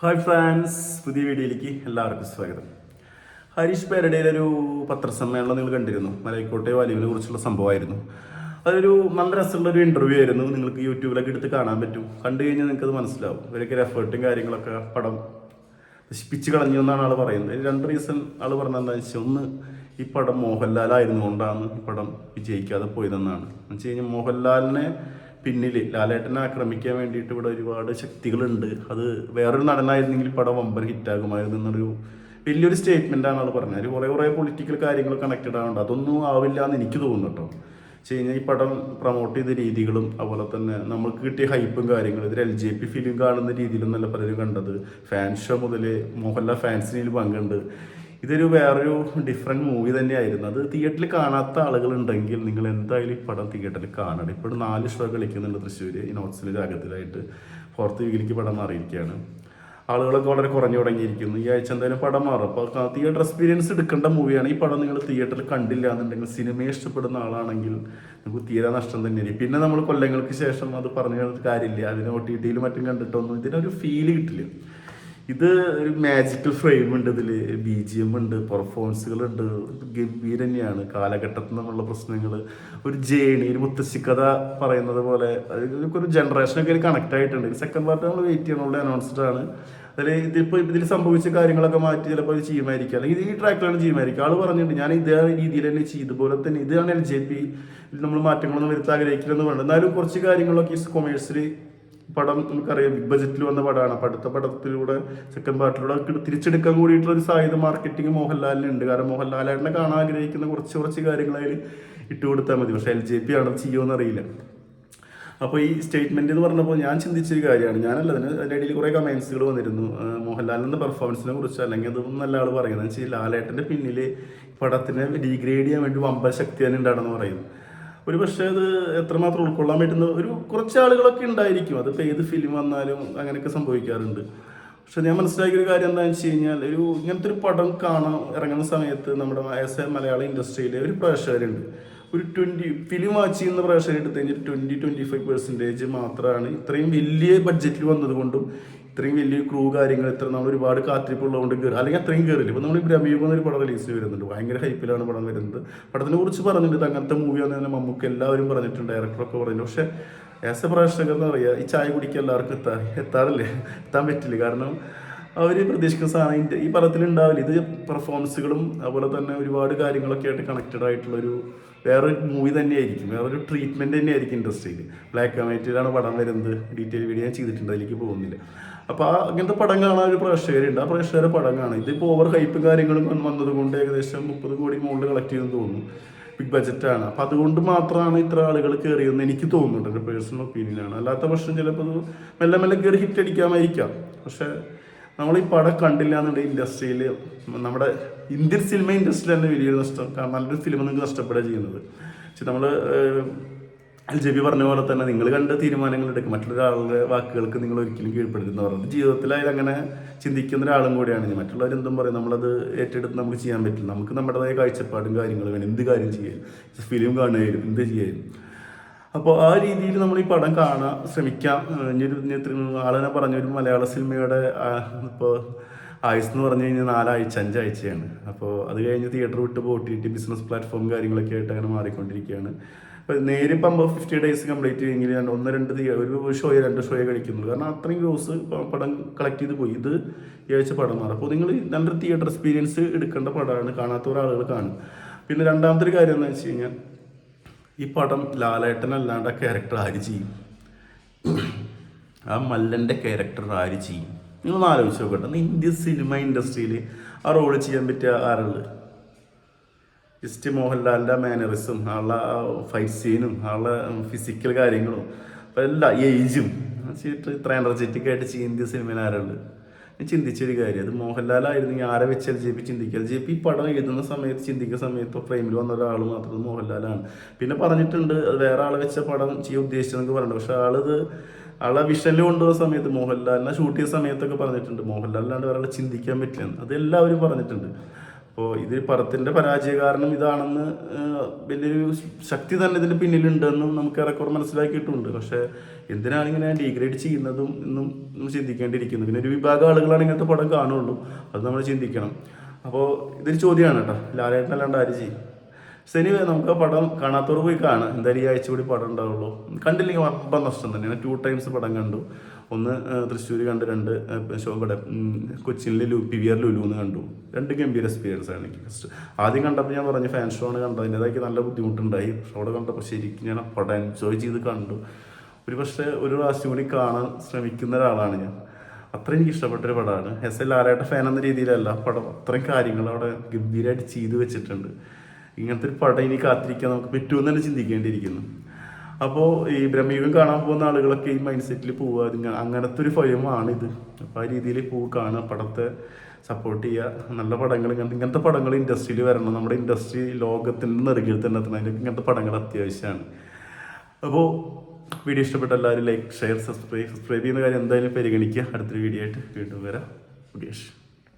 Hi France പുതിയ വീഡിയോയിലേക്ക് എല്ലാവർക്കും സ്വാഗതം. ഹരീഷ് പേരടയിലെ ഒരു പത്രസമ്മേളനം നിങ്ങൾ കണ്ടിരുന്നു മലയക്കോട്ടെ വലിവിനെ കുറിച്ചുള്ള സംഭവമായിരുന്നു. അതൊരു നല്ല രസമുള്ള ഒരു ഇന്റർവ്യൂ ആയിരുന്നു നിങ്ങൾക്ക് യൂട്യൂബിലൊക്കെ എടുത്ത് കാണാൻ പറ്റും. കണ്ടു കഴിഞ്ഞാൽ നിങ്ങൾക്ക് അത് മനസ്സിലാവും. ഇവരൊക്കെ എഫേർട്ടും കാര്യങ്ങളൊക്കെ പടം നശിപ്പിച്ച് കളഞ്ഞു എന്നാണ് ആൾ പറയുന്നത്. അതിന് രണ്ട് റീസൺ ആൾ പറഞ്ഞത് എന്താണെന്ന് വെച്ചാൽ ഒന്ന് ഈ പടം മോഹൻലാലായിരുന്നു കൊണ്ടാണ് ഈ പടം വിജയിക്കാതെ പോയതെന്നാണ്. എന്ന് വെച്ച് കഴിഞ്ഞാൽ മോഹൻലാലിനെ പിന്നിൽ ലാലേട്ടനെ ആക്രമിക്കാൻ വേണ്ടിയിട്ട് ഇവിടെ ഒരുപാട് ശക്തികളുണ്ട്. അത് വേറൊരു നടനായിരുന്നെങ്കിൽ പടം വമ്പൻ ഹിറ്റാകുമായിരുന്നു എന്നൊരു വലിയൊരു സ്റ്റേറ്റ്മെന്റ് ആണ് ആൾ പറഞ്ഞത് കുറേ കുറേ പൊളിറ്റിക്കൽ കാര്യങ്ങൾ കണക്റ്റഡ് ആവുന്നുണ്ട് അതൊന്നും ആവില്ല എന്ന് എനിക്ക് തോന്നുന്നു കേട്ടോ. വെച്ച് കഴിഞ്ഞാൽ ഈ പടം പ്രൊമോട്ട് ചെയ്ത രീതികളും അതുപോലെ തന്നെ നമുക്ക് കിട്ടിയ ഹൈപ്പും കാര്യങ്ങളും ഇതിൽ എൽ ജെ പി ഫിലിം കാണുന്ന രീതിയിലൊന്നല്ല പലരും കണ്ടത്. ഫാൻ ഷോ മുതൽ മോഹൻലാൽ ഫാൻസിനിൽ പങ്കുണ്ട് ഇതൊരു വേറൊരു ഡിഫറെന്റ് മൂവി തന്നെയായിരുന്നു. അത് തിയേറ്ററിൽ കാണാത്ത ആളുകളുണ്ടെങ്കിൽ നിങ്ങൾ എന്തായാലും ഈ പടം തിയേറ്ററിൽ കാണണം. ഇപ്പോൾ നാല് ഷോ കളിക്കുന്നുണ്ട് തൃശ്ശൂർ ഈ നോട്ട്സിൽ രാഗത്തിലായിട്ട് ഫോർത്ത് വീക്കിലേക്ക് പടം മാറിയിരിക്കുകയാണ്. ആളുകളൊക്കെ വളരെ കുറഞ്ഞു തുടങ്ങിയിരിക്കുന്നു. ഈ ആഴ്ച എന്തായാലും പടം മാറും. അപ്പോൾ തിയേറ്റർ എക്സ്പീരിയൻസ് എടുക്കേണ്ട മൂവിയാണ് ഈ പടം നിങ്ങൾ തിയേറ്ററിൽ കണ്ടില്ല എന്നുണ്ടെങ്കിൽ സിനിമയെ ഇഷ്ടപ്പെടുന്ന ആളാണെങ്കിൽ നമുക്ക് തീരെ നഷ്ടം തന്നെയായിരിക്കും പിന്നെ നമ്മൾ കൊല്ലങ്ങൾക്ക് ശേഷം അത് പറഞ്ഞു കാര്യമില്ല. അതിന് ഒ ടി ടിയിലും മറ്റും കണ്ടിട്ടൊന്നും ഇതിനൊരു ഫീൽ കിട്ടില്ല. ഇത് ഒരു മാജിക്കൽ ഫ്രെയിം ഉണ്ട് ഇതിൽ ബി ജി എം ഉണ്ട് പെർഫോമൻസുകളുണ്ട് ഗംഭീര തന്നെയാണ് കാലഘട്ടത്തിൽ നിന്നുള്ള പ്രശ്നങ്ങൾ ഒരു ജേണി ഒരു മുത്തശ്ശിക്കഥ പറയുന്നത് പോലെ ഒരു ജനറേഷനൊക്കെ കണക്ട് ആയിട്ടുണ്ട്. സെക്കൻഡ് പാർട്ട് നമ്മൾ വെയിറ്റ് ചെയ്യണമുള്ള അനൗൺസ്ഡ് ആണ്. അതിൽ ഇതിപ്പോൾ ഇതിൽ സംഭവിച്ച കാര്യങ്ങളൊക്കെ മാറ്റി ചിലപ്പോൾ അത് ചെയ്യുമായിരിക്കും. അല്ലെങ്കിൽ ഈ ട്രാക്കിലാണ് ചെയ്യുമായിരിക്കും. ആൾ പറഞ്ഞിട്ടുണ്ട് ഞാൻ ഇതേ രീതിയിൽ തന്നെ ചെയ്തു ഇതുപോലെ തന്നെ ഇതാണ് എൽ ജെ പി നമ്മൾ മാറ്റങ്ങളൊന്നും വരുത്താൻ ആഗ്രഹിക്കില്ലെന്ന് പറഞ്ഞു എന്നാലും കുറച്ച് കാര്യങ്ങളൊക്കെ ഈ കൊമേഴ്സിൽ പടം നമുക്കറിയാം. ബിഗ് ബജറ്റിൽ വന്ന പടമാണ്. അപ്പം അടുത്ത പടത്തിലൂടെ സെക്കൻഡ് പാർട്ടിലൂടെ തിരിച്ചെടുക്കാൻ കൂടിയിട്ടുള്ള ഒരു സാധ്യത മാർക്കറ്റിംഗ് മോഹൻലാലിനുണ്ട് കാരണം മോഹൻലാലേട്ടനെ കാണാൻ ആഗ്രഹിക്കുന്ന കുറച്ച് കുറച്ച് കാര്യങ്ങൾ അതിൽ ഇട്ട് കൊടുത്താൽ മതി. പക്ഷേ എൽ ജെ പി ആണോ ചെയ്യുമെന്ന് അറിയില്ല അപ്പോൾ ഈ സ്റ്റേറ്റ്മെന്റ് എന്ന് പറഞ്ഞപ്പോൾ ഞാൻ ചിന്തിച്ചൊരു കാര്യമാണ്. ഞാനല്ല അതിന് അതിന്റെ ഇടയിൽ കുറേ കമൻസുകൾ വന്നിരുന്നു. മോഹൻലാലിന്റെ പെർഫോമൻസിനെ കുറിച്ച് അല്ലെങ്കിൽ അതൊന്നും നല്ല ആൾ പറയുന്നത്. വെച്ചാൽ ലാലേട്ടന്റെ പിന്നിൽ പടത്തിനെ ഡീഗ്രേഡ് ചെയ്യാൻ വേണ്ടി വമ്പൻ ശക്തി തന്നെ ഉണ്ടാണെന്ന് പറയുന്നു. ഒരു പക്ഷേ അത് എത്രമാത്രം ഉൾക്കൊള്ളാൻ പറ്റുന്ന ഒരു കുറച്ച് ആളുകളൊക്കെ ഉണ്ടായിരിക്കും. അതിപ്പോൾ ഏത് ഫിലിം വന്നാലും അങ്ങനെയൊക്കെ സംഭവിക്കാറുണ്ട്. പക്ഷെ ഞാൻ മനസ്സിലാക്കിയ ഒരു കാര്യം എന്താണെന്ന് വെച്ച് കഴിഞ്ഞാൽ ഒരു ഇങ്ങനത്തെ ഒരു പടം കാണാൻ ഇറങ്ങുന്ന സമയത്ത് നമ്മുടെ ആസ് എ മലയാള ഇൻഡസ്ട്രിയിലെ ഒരു പ്രേക്ഷകരുണ്ട്. ഒരു ട്വന്റി ഫിലിം വാച്ച് ചെയ്യുന്ന പ്രേക്ഷകർ എടുത്തു കഴിഞ്ഞാൽ ട്വന്റി ട്വന്റി ഫൈവ് പെർസെന്റേജ് മാത്രമാണ് ഇത്രയും വലിയ ബഡ്ജറ്റിൽ വന്നതുകൊണ്ടും ഇത്രയും വലിയ ക്രൂ കാര്യങ്ങൾ ഇത്ര നമ്മൾ ഒരുപാട് കാത്തിരിപ്പുള്ളതുകൊണ്ട് കയറി അല്ലെങ്കിൽ അത്രയും കയറില്ല ഇപ്പോൾ നമ്മൾ ബ്രഹ്മയുഗം എന്നൊരു പടം റിലീസ് വരുന്നുണ്ട്. ഭയങ്കര ഹൈപ്പിലാണ് പടം വരുന്നത്. പടത്തിനെ കുറിച്ച് പറഞ്ഞിട്ടുണ്ട്. അങ്ങനത്തെ മൂവി തന്നെ നമുക്ക് എല്ലാവരും പറഞ്ഞിട്ടുണ്ട്. ഡയറക്ടറൊക്കെ പറഞ്ഞു പക്ഷെ ആസ് എ പ്രേക്ഷകർ എന്ന് പറയുക ഈ ചായ കുടിക്കാൻ എല്ലാവർക്കും എത്താ എത്താറില്ലേ? എത്താൻ പറ്റില്ല. കാരണം അവർ പ്രതീക്ഷിക്കുന്ന സാധനം ഈ പടത്തിൽ ഉണ്ടാവില്ല ഇത് പെർഫോമൻസുകളും അതുപോലെ തന്നെ ഒരുപാട് കാര്യങ്ങളൊക്കെ ആയിട്ട് കണക്റ്റഡ് ആയിട്ടുള്ളൊരു വേറൊരു മൂവി തന്നെയായിരിക്കും. വേറൊരു ട്രീറ്റ്മെന്റ് തന്നെയായിരിക്കും ഇൻഡസ്ട്രിയിൽ ബ്ലാക്ക് ആൻഡ് വൈറ്റിലാണ് പടം വരുന്നത്. ഡീറ്റെയിൽ വീഡിയോ ഞാൻ ചെയ്തിട്ടുണ്ട്. അതിലേക്ക് പോകുന്നില്ല. അപ്പോൾ ആ അങ്ങനത്തെ പടം കാണാൻ ഒരു പ്രേക്ഷകരുണ്ട്. ആ പ്രേക്ഷകരെ പടം കാണാം. ഇതിപ്പോൾ ഓവർ ഹൈപ്പ് കാര്യങ്ങളും വന്നതുകൊണ്ട് ഏകദേശം മുപ്പത് കോടി മുകളിൽ കളക്ട് ചെയ്യുമെന്ന് തോന്നുന്നു. ബിഗ് ബജറ്റാണ് അപ്പം അതുകൊണ്ട് മാത്രമാണ് ഇത്ര ആളുകൾ കയറിയതെന്ന് എനിക്ക് തോന്നുന്നുണ്ട്. എന്റെ പേഴ്സണൽ ഒപ്പീനിയനാണ് അല്ലാത്ത പക്ഷം ചിലപ്പോൾ മെല്ലെ മെല്ലെ കയറി ഹിറ്റ് അടിക്കാമായിരിക്കാം. പക്ഷേ നമ്മൾ ഈ പടം കണ്ടില്ല എന്നുണ്ടെങ്കിൽ ഇൻഡസ്ട്രിയിൽ നമ്മുടെ ഇന്ത്യൻ സിനിമ ഇൻഡസ്ട്രി തന്നെ വലിയൊരു നഷ്ടം കാരണം നല്ലൊരു സിനിമ നിങ്ങൾക്ക് നഷ്ടപ്പെടുക ചെയ്യുന്നത്. പക്ഷെ നമ്മൾ ജബി പറഞ്ഞ പോലെ തന്നെ നിങ്ങൾ കണ്ട തീരുമാനങ്ങൾ എടുക്കും. മറ്റൊരാളുടെ വാക്കുകൾക്ക് നിങ്ങൾ ഒരിക്കലും കീഴ്പ്പെടുത്തുന്ന പറഞ്ഞത് ജീവിതത്തിലായാലും അങ്ങനെ ചിന്തിക്കുന്ന ഒരാളും കൂടിയാണ് മറ്റുള്ളവർ എന്തും പറയും നമ്മളത് ഏറ്റെടുത്ത് നമുക്ക് ചെയ്യാൻ പറ്റില്ല. നമുക്ക് നമ്മുടേതായ കാഴ്ചപ്പാടും കാര്യങ്ങളും വേണം. എന്ത് കാര്യം ചെയ്യാൻ? ഫിലിം കാണുകയാലും എന്ത് ചെയ്യാനും അപ്പോൾ ആ രീതിയിൽ നമ്മൾ ഈ പടം കാണാൻ ശ്രമിക്കാം. ഇത്ര- പറഞ്ഞ ഒരു മലയാള സിനിമയുടെ ഇപ്പോൾ ആയുസ് എന്ന് പറഞ്ഞു കഴിഞ്ഞാൽ നാലാഴ്ച അഞ്ചാഴ്ചയാണ്. അപ്പോൾ അത് കഴിഞ്ഞ് തിയേറ്റർ വിട്ട് പോട്ടിയിട്ട് ബിസിനസ് പ്ലാറ്റ്ഫോം കാര്യങ്ങളൊക്കെ ആയിട്ട് അങ്ങനെ മാറിക്കൊണ്ടിരിക്കുകയാണ്. അപ്പോൾ നേരിപ്പം ഫിഫ്റ്റി ഡേയ്സ് കംപ്ലീറ്റ് ചെയ്യെങ്കിൽ ഞാൻ ഒന്ന് രണ്ട് ഒരു ഷോയോ രണ്ട് ഷോയോ കഴിക്കുന്നുള്ളൂ. കാരണം അത്രയും ഗ്രോസ് പടം കളക്ട് ചെയ്ത് പോയി. ഇത് ഈ ആഴ്ച പടം മാറും. അപ്പോൾ നിങ്ങൾ നല്ലൊരു തിയേറ്റർ എക്സ്പീരിയൻസ് എടുക്കേണ്ട പടമാണ് കാണാത്ത ഒരാളുകൾ കാണും. പിന്നെ രണ്ടാമത്തെ ഒരു കാര്യം എന്താണെന്ന് വെച്ച് കഴിഞ്ഞാൽ ഈ പടം ലാലേട്ടനല്ലാണ്ട് ആ ക്യാരക്ടർ ആര് ചെയ്യും? ആ മല്ലന്റെ ക്യാരക്ടർ ആര് ചെയ്യും? നിങ്ങൾ ആലോചിച്ച് നോക്കട്ടെ. ഇന്ത്യൻ സിനിമ ഇൻഡസ്ട്രിയിൽ ആ റോൾ ചെയ്യാൻ പറ്റിയ ആരുള്ളത്? ജസ്റ്റ് മോഹൻലാലിന്റെ മാനറിസും ആളുടെ ഫൈറ്റ് സീനും ആളുടെ ഫിസിക്കൽ കാര്യങ്ങളും എല്ലാ ഏജും ചെയ്തിട്ട് ഇത്ര എനർജറ്റിക് ആയിട്ട് ചെയ്യുന്ന ഇന്ത്യൻ സിനിമയിൽ ആരുള്ളത് ചിന്തിച്ചൊരു കാര്യം അത് മോഹൻലാൽ ആയിരുന്നെങ്കിൽ ആരെ വെച്ച് എൽ ജെ പി ചിന്തിക്കുക? എൽ ജെ പി പടം എഴുതുന്ന സമയത്ത് ചിന്തിക്കുന്ന സമയത്ത് ഫ്രെയിമിൽ വന്ന ഒരാൾ മാത്രം മോഹൻലാലാണ്. പിന്നെ പറഞ്ഞിട്ടുണ്ട് വേറെ ആളെ വെച്ച പടം ചെയ്യാൻ ഉദ്ദേശിച്ചതെന്നൊക്കെ പറഞ്ഞിട്ടുണ്ട്. പക്ഷെ ആളത് ആളെ വിഷനിൽ കൊണ്ടുപോകുന്ന സമയത്ത് മോഹൻലാലിനെ ഷൂട്ട് ചെയ്ത സമയത്തൊക്കെ പറഞ്ഞിട്ടുണ്ട്. മോഹൻലാലിനാണ്ട് ആളെ ചിന്തിക്കാൻ പറ്റില്ലെന്ന്. അത് എല്ലാവരും പറഞ്ഞിട്ടുണ്ട്. അപ്പോൾ ഇത് പടത്തിന്റെ പരാജയ കാരണം ഇതാണെന്ന് വലിയൊരു ശക്തി തന്നെ ഇതിന്റെ പിന്നിലുണ്ടെന്നും നമുക്ക് ഏറെക്കുറെ മനസ്സിലാക്കിയിട്ടുണ്ട്. പക്ഷേ എന്തിനാണ് ഇങ്ങനെ ഡീഗ്രേഡ് ചെയ്യുന്നതും എന്നും ചിന്തിക്കേണ്ടിയിരിക്കുന്നു. പിന്നെ ഒരു വിഭാഗം ആളുകളാണ് ഇങ്ങനത്തെ പടം കാണുള്ളൂ. അത് നമ്മൾ ചിന്തിക്കണം. അപ്പോൾ ഇതൊരു ചോദ്യമാണ് കേട്ടോ. ലാലേട്ടൻ അല്ലാണ്ട് ആര് ചെയ്യും? ശനി നമുക്ക് ആ പടം കാണാത്തവർ പോയി കാണാം. എന്തായാലും ഈ ആഴ്ച കൂടി പടം ഉണ്ടാവുള്ളൂ. കണ്ടില്ലെങ്കിൽ അപ്പം നഷ്ടം തന്നെയാണ്. ടു ടൈംസ് പടം കണ്ടു. ഒന്ന് തൃശ്ശൂർ കണ്ട് രണ്ട് ഇവിടെ കൊച്ചിയിലെ ലു പി വി ആർ ലുലു എന്ന് കണ്ടു. രണ്ട് ഗംഭീര എക്സ്പീരിയൻസ് ആണ് എനിക്ക് ഫസ്റ്റ് ആദ്യം കണ്ടപ്പോൾ ഞാൻ പറഞ്ഞു ഫാൻ ഷോ ആണ് കണ്ടത്. അതിന്റെതായി നല്ല ബുദ്ധിമുട്ടുണ്ടായി. പക്ഷെ അവിടെ കണ്ടപ്പോൾ ശരിക്കും ഞാൻ പടം എൻജോയ് ചെയ്ത് കണ്ടു. ഒരു പക്ഷേ ഒരു പ്രാവശ്യം കൂടി കാണാൻ ശ്രമിക്കുന്ന ഒരാളാണ് ഞാൻ. അത്ര എനിക്ക് ഇഷ്ടപ്പെട്ടൊരു പടമാണ്. എസ് എൽ ആരായിട്ട് ഫാൻ എന്ന രീതിയിലല്ല പടം അത്രയും കാര്യങ്ങൾ അവിടെ ഗംഭീരമായിട്ട് ചെയ്തു വെച്ചിട്ടുണ്ട്. ഇങ്ങനത്തെ ഒരു പടം ഇനി കാത്തിരിക്കാൻ നമുക്ക് പറ്റുമെന്ന് തന്നെ ചിന്തിക്കേണ്ടിയിരിക്കുന്നു. അപ്പോൾ ഈ ബ്രഹ്മയുഗം കാണാൻ പോകുന്ന ആളുകളൊക്കെ ഈ മൈൻഡ് സെറ്റിൽ പോവുക. അങ്ങനത്തെ ഒരു ഫയമാണ് ഇത് അപ്പോൾ ആ രീതിയിൽ പോവുക കാണുക പടത്തെ സപ്പോർട്ട് ചെയ്യുക. നല്ല പടങ്ങൾ ഇങ്ങനത്തെ ഇങ്ങനത്തെ പടങ്ങൾ ഇൻഡസ്ട്രിയിൽ വരണം. നമ്മുടെ ഇൻഡസ്ട്രി ലോകത്തിന്റെ നെറുകിൽ തന്നെ എത്തണം. അതിനൊക്കെ ഇങ്ങനത്തെ പടങ്ങൾ അത്യാവശ്യമാണ് അപ്പോൾ വീഡിയോ ഇഷ്ടപ്പെട്ട എല്ലാവരും ലൈക്ക് ഷെയർ സബ്സ്ക്രൈബ് സബ്സ്ക്രൈബ് ചെയ്യുന്ന കാര്യം എന്തായാലും പരിഗണിക്കുക. അടുത്തൊരു വീഡിയോ ആയിട്ട് വീണ്ടും വരാം. മുകേഷ്